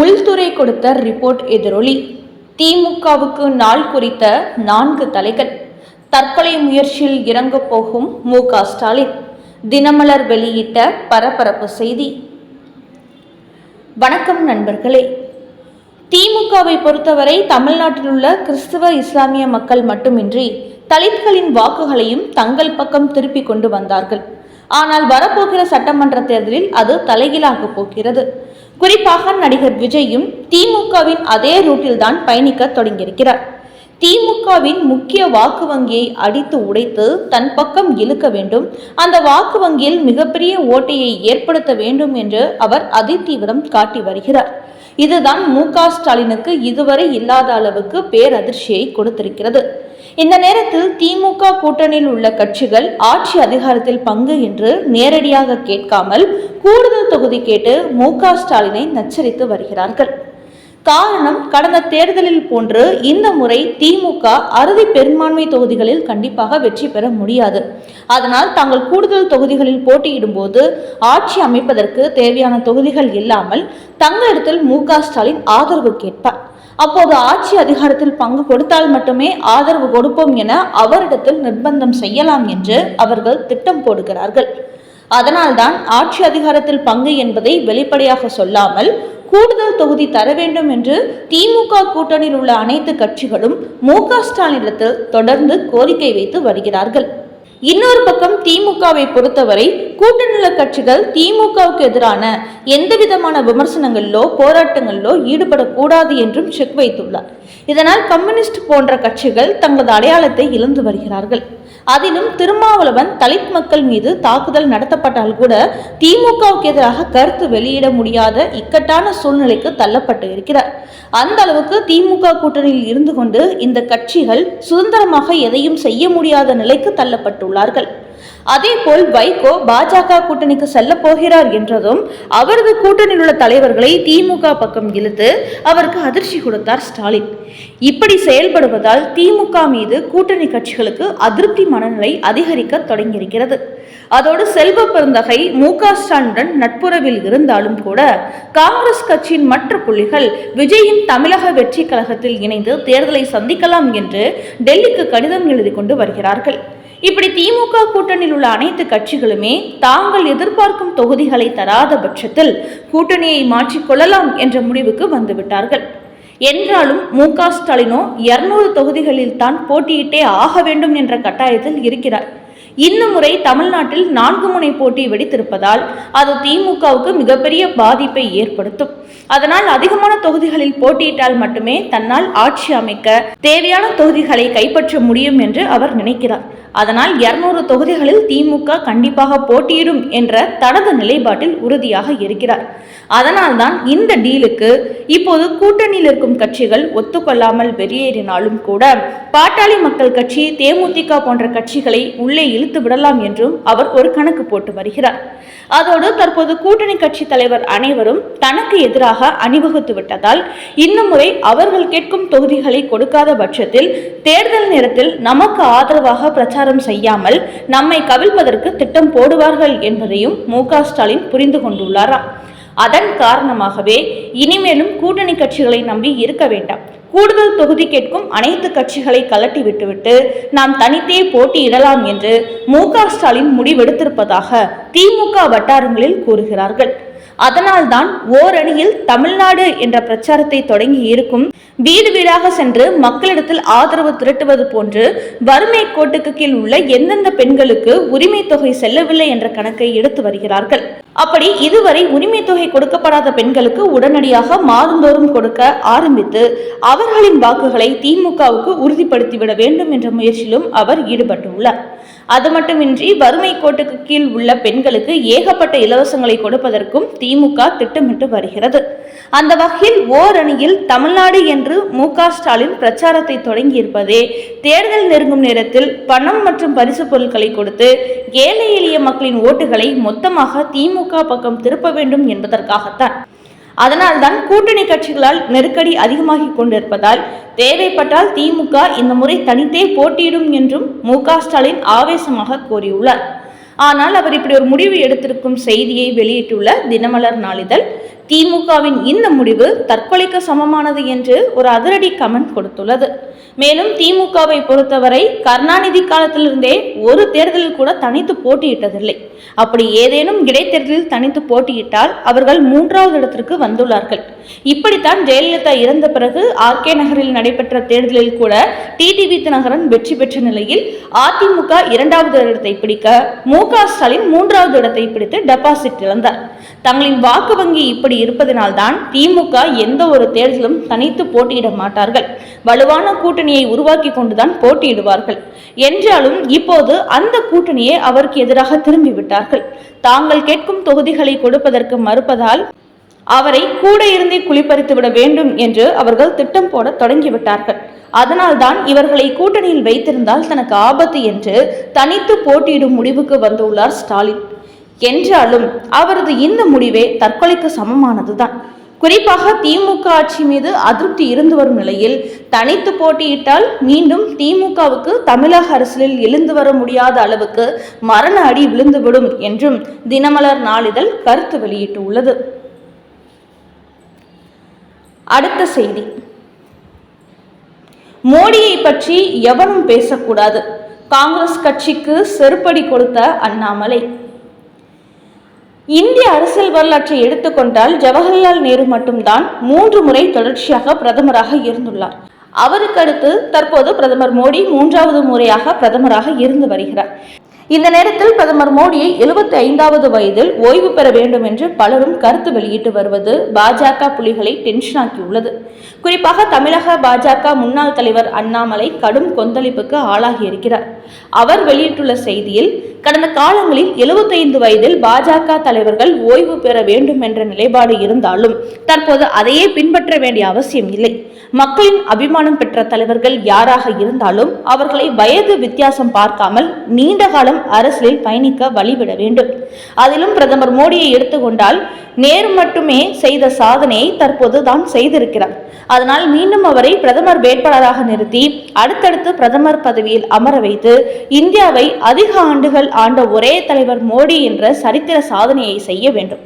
உள்துறை கொடுத்த ரிப்போர்ட் எதிரொலி. திமுகவுக்கு நாள் குறித்த நான்கு தலைகள். தற்கொலை முயற்சியில் இறங்கப் போகும் மு க ஸ்டாலின். தினமலர் வெளியிட்ட பரபரப்பு செய்தி. வணக்கம் நண்பர்களே. திமுகவை பொறுத்தவரை தமிழ்நாட்டில் உள்ள கிறிஸ்தவ இஸ்லாமிய மக்கள் மட்டுமின்றி தலித்களின் வாக்குகளையும் தங்கள் பக்கம் திருப்பிக் கொண்டு வந்தார்கள். ஆனால் வரப்போகிற சட்டமன்ற தேர்தலில் அது தலைகீழாக போகிறது. குறிப்பாக நடிகர் விஜயும் திமுகவின் அதே ரூட்டில் தான் பயணிக்க தொடங்கியிருக்கிறார். திமுகவின் முக்கிய வாக்கு வங்கியை அடித்து உடைத்து தன் பக்கம் இழுக்க வேண்டும். அந்த வாக்கு வங்கியில் மிகப்பெரிய ஓட்டையை ஏற்படுத்த வேண்டும் என்று அவர் அதிதீவிரம் காட்டி வருகிறார். இதுதான் மு க ஸ்டாலினுக்கு இதுவரை இல்லாத அளவுக்கு பேரதிர்ச்சியை கொடுத்திருக்கிறது. இந்த நேரத்தில் திமுக கூட்டணியில் உள்ள கட்சிகள் ஆட்சி அதிகாரத்தில் பங்கு என்று நேரடியாக கேட்காமல் கூடுதல் தொகுதி கேட்டு மு ஸ்டாலினை நச்சரித்து வருகிறார்கள். காரணம் கடந்த தேர்தலில் போன்று இந்த முறை திமுக அறுதி பெரும்பான்மை தொகுதிகளில் கண்டிப்பாக வெற்றி பெற முடியாது. அதனால் தாங்கள் கூடுதல் தொகுதிகளில் போட்டியிடும் போது ஆட்சி அமைப்பதற்கு தேவையான தொகுதிகள் இல்லாமல் தங்களிடத்தில் மு ஸ்டாலின் ஆதரவு கேட்பார். அப்போது ஆட்சி அதிகாரத்தில் பங்கு கொடுத்தால் மட்டுமே ஆதரவு கொடுப்போம் என அவரிடத்தில் நிர்பந்தம் செய்யலாம் என்று அவர்கள் திட்டம் போடுகிறார்கள். அதனால்தான் ஆட்சி அதிகாரத்தில் பங்கு என்பதை வெளிப்படையாக சொல்லாமல் கூடுதல் தொகுதி தர வேண்டும் என்று திமுக கூட்டணியில் உள்ள அனைத்து கட்சிகளும் மு க ஸ்டாலினிடத்தில் தொடர்ந்து கோரிக்கை வைத்து வருகிறார்கள். இன்னொரு பக்கம் திமுகவை பொறுத்தவரை கூட்டணியுள்ள கட்சிகள் திமுகவுக்கு எதிரான எந்த விதமான விமர்சனங்களிலோ போராட்டங்களிலோ ஈடுபடக்கூடாது என்றும் செக் வைத்துள்ளார். இதனால் கம்யூனிஸ்ட் போன்ற கட்சிகள் தங்களது அடையாளத்தை இழந்து வருகிறார்கள். அதிலும் திருமாவளவன் தலித் மக்கள் மீது தாக்குதல் நடத்தப்பட்டால் கூட திமுகவுக்கு எதிராக கருத்து வெளியிட முடியாத இக்கட்டான சூழ்நிலைக்கு தள்ளப்பட்டு இருக்கிறார். அந்த அளவுக்கு திமுக கூட்டணியில் இருந்து கொண்டு இந்த கட்சிகள் சுதந்திரமாக எதையும் செய்ய முடியாத நிலைக்கு தள்ளப்பட்டுள்ளார்கள். அதேபோல் வைகோ பாஜக கூட்டணிக்கு செல்ல போகிறார் என்றதும் அவரது கூட்டணியில் உள்ள தலைவர்களை திமுக பக்கம் இழுத்து அவருக்கு அதிர்ச்சி கொடுத்தார் ஸ்டாலின். இப்படி செயல்படுவதால் திமுக மீது கூட்டணி கட்சிகளுக்கு அதிருப்தி மனநிலை அதிகரிக்க தொடங்கியிருக்கிறது. அதோடு செல்வ பெருந்தகை மு க ஸ்டாலினுடன் நட்புறவில் இருந்தாலும் கூட காங்கிரஸ் கட்சியின் மற்ற புள்ளிகள் விஜயின் தமிழக வெற்றி கழகத்தில் இணைந்து தேர்தலை சந்திக்கலாம் என்று டெல்லிக்கு கடிதம் எழுதி கொண்டு வருகிறார்கள். இப்படி திமுக கூட்டணியில் உள்ள அனைத்து கட்சிகளுமே தாங்கள் எதிர்பார்க்கும் தொகுதிகளை தராத பட்சத்தில் கூட்டணியை மாற்றிக்கொள்ளலாம் என்ற முடிவுக்கு வந்துவிட்டார்கள். என்றாலும் மு க ஸ்டாலினோ இருநூறு தொகுதிகளில் தான் போட்டியிட்டே ஆக வேண்டும் என்ற கட்டாயத்தில் இருக்கிறார். இந்த முறை தமிழ்நாட்டில் நான்கு முனை போட்டி வெடித்திருப்பதால் அது திமுகவுக்கு மிகப்பெரிய பாதிப்பை ஏற்படுத்தும். அதனால் அதிகமான தொகுதிகளில் போட்டியிட்டால் மட்டுமே தன்னால் ஆட்சி அமைக்க தேவையான தொகுதிகளை கைப்பற்ற முடியும் என்று அவர் நினைக்கிறார். அதனால் இருநூறு தொகுதிகளில் திமுக கண்டிப்பாக போட்டியிடும் என்ற தனது நிலைப்பாட்டில் உறுதியாக இருக்கிறார். அதனால்தான் இந்த டீலுக்கு இப்போது கூட்டணியில் இருக்கும் கட்சிகள் ஒத்துக்கொள்ளாமல் வெளியேறினாலும் கூட பாட்டாளி மக்கள் கட்சி தேமுதிக போன்ற கட்சிகளை உள்ளே இழுத்து விடலாம் என்றும் அவர் ஒரு கணக்கு போட்டு வருகிறார். அதோடு தற்போது கூட்டணி கட்சி தலைவர் அனைவரும் தனக்கு எதிராக அணிவகுத்து விட்டதால் இன்னும் முறை அவர்கள் கேட்கும் தொகுதிகளை கொடுக்காத பட்சத்தில் தேர்தல் நேரத்தில் நமக்கு ஆதரவாக பிரச்சாரம் செய்யாமல் நம்மை கவிழ்ப்பதற்கு திட்டம் போடுவார்கள் என்பதையும் மு ஸ்டாலின் புரிந்து கொண்டுள்ளாராம் அதன் காரணமாகவே இனிமேலும் கூட்டணி கட்சிகளை நம்பி இருக்க வேண்டாம். கூடுதல் தொகுதி கேட்கும் அனைத்து கட்சிகளை கலட்டி விட்டுவிட்டு நாம் தனித்தே போட்டியிடலாம் என்று மு ஸ்டாலின் முடிவெடுத்திருப்பதாக திமுக வட்டாரங்களில் கூறுகிறார்கள். அதனால்தான் ஓரணியில் தமிழ்நாடு என்ற பிரச்சாரத்தை தொடங்கி இருக்கும் வீடு வீடாக சென்று மக்களிடத்தில் ஆதரவு திரட்டுவது போன்று வறுமை கோட்டுக்கு கீழ் உள்ள எந்தெந்த பெண்களுக்கு உரிமை தொகை செல்லவில்லை என்ற கணக்கை எடுத்து வருகிறார்கள். அப்படி இதுவரை உரிமை தொகை கொடுக்கப்படாத பெண்களுக்கு உடனடியாக மாதந்தோறும் கொடுக்க ஆரம்பித்து அவர்களின் வாக்குகளை திமுகவுக்கு உறுதிப்படுத்திவிட வேண்டும் என்ற முயற்சியிலும் அவர் ஈடுபட்டுள்ளார். அது மட்டுமின்றி வறுமை கோட்டுக்கு கீழ் உள்ள பெண்களுக்கு ஏகப்பட்ட இலவசங்களை கொடுப்பதற்கும் திமுக திட்டமிட்டு வருகிறது. அந்த வகையில் ஓரணியில் தமிழ்நாடு என்ற மு ஸ்டாலின் பிரச்சாரத்தை தொடங்கியிருப்பதே. தேர்தல் நெருங்கும் நேரத்தில் பணம் மற்றும் பரிசு பொருட்களை கொடுத்து ஏழை எளிய மக்களின் ஓட்டுகளை மொத்தமாக திமுக பக்கம் திருப்ப வேண்டும் என்பதற்காகத்தான். அதனால்தான் கூட்டணி கட்சிகளால் நெருக்கடி அதிகமாகிக் கொண்டிருப்பதால் தேவைப்பட்டால் திமுக இந்த முறை தனித்தே போட்டியிடும் என்றும் மு ஸ்டாலின் ஆவேசமாக கூறியுள்ளார். ஆனால் அவர் இப்படி ஒரு முடிவு எடுத்திருக்கும் செய்தியை வெளியிட்டுள்ள தினமலர் நாளிதழ் திமுகவின் இந்த முடிவு தற்கொலைக்கு சமமானது என்று ஒரு அதிரடி கமெண்ட் கொடுத்துள்ளது. மேலும் திமுகவை பொறுத்தவரை கருணாநிதி காலத்திலிருந்தே ஒரு தேர்தலில் கூட தனித்து போட்டியிட்டதில்லை. அப்படி ஏதேனும் இடைத்தேர்தலில் தனித்து போட்டியிட்டால் அவர்கள் மூன்றாவது இடத்திற்கு வந்துள்ளார்கள். இப்படித்தான் ஜெயலலிதா இறந்த பிறகு ஆர்கே நகரில் நடைபெற்ற தேர்தலில் கூட டிடிவி தினகரன் வெற்றி பெற்ற நிலையில் அதிமுக இரண்டாவது இடத்தை பிடிக்க மு க ஸ்டாலின் மூன்றாவது இடத்தை பிடித்து டெபாசிட் இழந்தார். தங்களின் வாக்கு வங்கி இப்படி இருப்பதனால்தான் திமுக எந்த ஒரு தேர்தலும் தனித்து போட்டியிட மாட்டார்கள். வலுவான கூட்டணியை உருவாக்கி கொண்டுதான் போட்டியிடுவார்கள். என்றாலும் இப்போது அந்த கூட்டணியை அவருக்கு எதிராக திரும்பிவிட்டார்கள். தாங்கள் கேட்கும் தொகுதிகளை கொடுப்பதற்கு மறுப்பதால் அவரை கூட இருந்தே குளிப்பறித்து விட வேண்டும் என்று அவர்கள் திட்டம் போட தொடங்கிவிட்டார்கள். அதனால்தான் இவர்களை கூட்டணியில் வைத்திருந்தால் தனக்கு ஆபத்து என்று தனித்து போட்டியிடும் முடிவுக்கு வந்துள்ளார் ஸ்டாலின். என்றாலும் அவரது இந்த முடிவே தற்கொலைக்கு சமமானதுதான். குறிப்பாக திமுக ஆட்சி மீது அதிருப்தி இருந்து வரும் நிலையில் தனித்து போட்டியிட்டால் மீண்டும் திமுகவுக்கு தமிழக அரசியலில் எழுந்து வர முடியாத அளவுக்கு மரண அடி விழுந்துவிடும் என்றும் தினமலர் நாளிதழ் கருத்து வெளியிட்டுள்ளது. அடுத்த செய்தி. மோடியை பற்றி எவனும் பேசக்கூடாது. காங்கிரஸ் கட்சிக்கு செருப்படி கொடுத்த அண்ணாமலை. இந்திய அரசியல் வரலாற்றை எடுத்துக்கொண்டால் ஜவஹர்லால் நேரு மட்டும்தான் மூன்று முறை தொடர்ச்சியாக பிரதமராக இருந்துள்ளார். அவருக்கு அடுத்து தற்போது பிரதமர் மோடி மூன்றாவது முறையாக பிரதமராக இருந்து வருகிறார். இந்த நேரத்தில் பிரதமர் மோடியை எழுபத்தி ஐந்தாவது வயதில் ஓய்வு பெற வேண்டும் என்று பலரும் கருத்து வெளியிட்டு வருவது பாஜக புலிகளை டென்ஷனாக்கியுள்ளது குறிப்பாக தமிழக பாஜக முன்னாள் தலைவர் அண்ணாமலை கடும் கொந்தளிப்புக்கு ஆளாகியிருக்கிறார் அவர் வெளியிட்டுள்ள செய்தியில் கடந்த காலங்களில் 75 வயதில் பாஜக தலைவர்கள் ஓய்வு பெற வேண்டும் என்ற நிலைப்பாடு இருந்தாலும் தற்போது அதையே பின்பற்ற வேண்டிய அவசியம் இல்லை. மக்களின் அபிமானம் பெற்ற தலைவர்கள் யாராக இருந்தாலும் அவர்களை வயது வித்தியாசம் பார்க்காமல் நீண்ட காலம் அரசியலில் பயணிக்க வழிவிட வேண்டும். அதிலும் பிரதமர் மோடியை எடுத்துக்கொண்டால் நேரு மட்டுமே செய்த சாதனையை தற்போது தான் செய்திருக்கிறார். அதனால் மீண்டும் அவரை பிரதமர் வேட்பாளராக நிறுத்தி அடுத்தடுத்து பிரதமர் பதவியில் அமர வைத்து இந்தியாவை அதிக ஆண்டுகள் ஆண்ட ஒரே தலைவர் மோடி என்ற சரித்திர சாதனையை செய்ய வேண்டும்.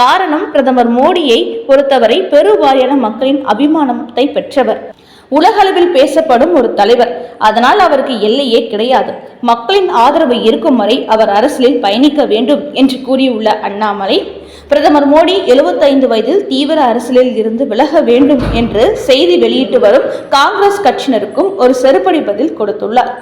காரணம் பிரதமர் மோடியை பொறுத்தவரை பெருவாரியான மக்களின் அபிமானத்தை பெற்றவர். உலகளவில் பேசப்படும் ஒரு தலைவர். அதனால் அவருக்கு எல்லையே கிடையாது. மக்களின் ஆதரவு இருக்கும் வரை அவர் அரசியலில் பயணிக்க வேண்டும் என்று கூறியுள்ள அண்ணாமலை பிரதமர் மோடி 75 வயதில் தீவிர அரசியலில் இருந்து விலக வேண்டும் என்று செய்தி வெளியிட்டு வரும் காங்கிரஸ் கட்சியினருக்கும் ஒரு செருப்படி பதில் கொடுத்துள்ளார்.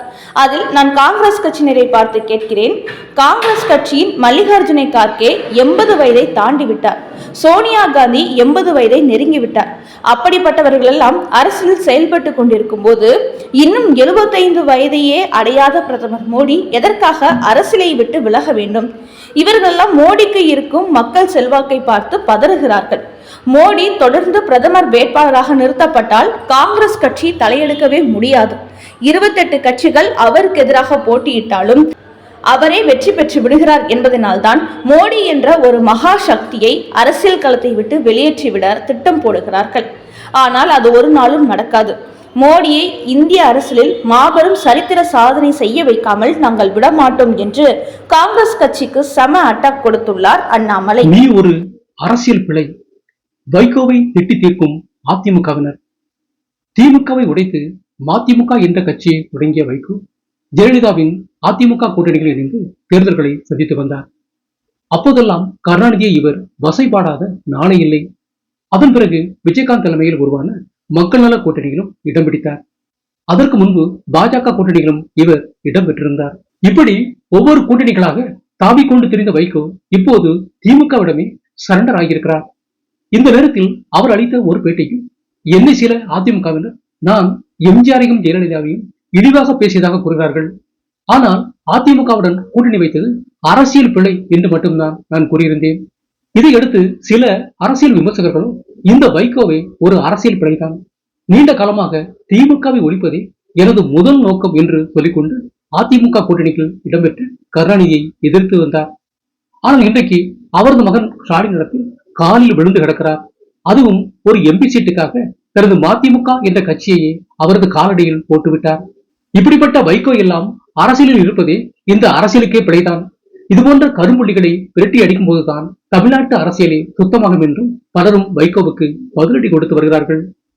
அதில் நான் காங்கிரஸ் கட்சியினரை பார்த்து கேட்கிறேன். காங்கிரஸ் கட்சியின் மல்லிகார்ஜுனை கார்கே எண்பது வயதை தாண்டிவிட்டார் சோனியா காந்தி எண்பது வயதை நெருங்கிவிட்டார் அப்படிப்பட்டவர்கள் எல்லாம் அரசியலில் செயல்பட்டு கொண்டிருக்கும் போது இன்னும் 75 வயதையே அடையாத பிரதமர் மோடி எதற்காக அரசியலை விட்டு விலக வேண்டும்? இவர்களெல்லாம் மோடிக்கு இருக்கும் மக்கள் செல்வாக்கை பார்த்து பதறுகிறார்கள். மோடி தொடர்ந்து பிரதமர் வேட்பாளராக நிறுத்தப்பட்டால் காங்கிரஸ் கட்சி தலையெடுக்கவே முடியாது. இருபத்தெட்டு கட்சிகள் அவருக்கு எதிராக போட்டியிட்டாலும் அவரே வெற்றி பெற்று விடுகிறார் என்பதனால்தான் மோடி என்ற ஒரு மகா சக்தியை அரசியல் களத்தை விட்டு வெளியேற்றிவிட திட்டம் போடுகிறார்கள். ஆனால் அது ஒரு நாளும் நடக்காது. மோடியை இந்திய அரசியலில் மாபெரும் சரித்திர சாதனை செய்ய வைக்காமல் நாங்கள் விடமாட்டோம் என்று காங்கிரஸ் கட்சிக்கு சம அட்டாக் கொடுத்துள்ளார் அண்ணாமலை. நீ ஒரு அரசியல் பிழை. வைகோவை திட்டி தீர்க்கும் அதிமுகவினர். திமுகவை உடைத்து மதிமுக என்ற கட்சியை தொடங்கிய வைகோ ஜெயலலிதாவின் அதிமுக கூட்டணிகள் இணைந்து தேர்தல்களை சந்தித்து வந்தார். அப்போதெல்லாம் கருணாநிதியை இவர் வசைபாடாத நாணை இல்லை. அதன் பிறகு விஜயகாந்த் தலைமையில் உருவான மக்கள் நல கூட்டணியிலும் இடம் பிடித்தார். அதற்கு முன்பு பாஜக கூட்டணியிலும் இவர் இடம் பெற்றிருந்தார். இப்படி ஒவ்வொரு கூட்டணிகளாக தாவிக்கொண்டு திரிந்த வைகோ இப்போது திமுகவிடமே சரண்டர் ஆகியிருக்கிறார். இந்த நேரத்தில் அவர் அளித்த ஒரு பேட்டியில் என்னை சில அதிமுகவினர் நான் எம்ஜிஆரையும் ஜெயலலிதாவையும் இழிவாக பேசியதாக கூறுகிறார்கள். ஆனால் அதிமுகவுடன் கூட்டணி வைத்தது அரசியல் பிழை என்று மட்டும்தான் நான் கூறியிருந்தேன். இதையடுத்து சில அரசியல் விமர்சகர்களும் இந்த வைகோவை ஒரு அரசியல் பிழைதான். நீண்ட காலமாக திமுகவை ஒழிப்பதே எனது முதல் நோக்கம் என்று சொல்லிக்கொண்டு அதிமுக கூட்டணிக்குள் இடம்பெற்று கருணாநிதியை எதிர்த்து வந்தார். ஆனால் இன்றைக்கு அவரது மகன் ஸ்டாலின் இடத்தில் காலில் விழுந்து கிடக்கிறார். அதுவும் ஒரு எம்பி சீட்டுக்காக தனது மதிமுக என்ற கட்சியையே அவரது காலடியில் போட்டுவிட்டார். இப்படிப்பட்ட வைகோ எல்லாம் அரசியலில் இருப்பதே இந்த அரசியலுக்கே பிழைதான். இதுபோன்ற கரும்புள்ளிகளை விரட்டி அடிக்கும் போதுதான் தமிழ்நாட்டு அரசியலே சுத்தமாகும் என்றும் பலரும் வைகோவுக்கு பதிலடி கொடுத்து வருகிறார்கள்.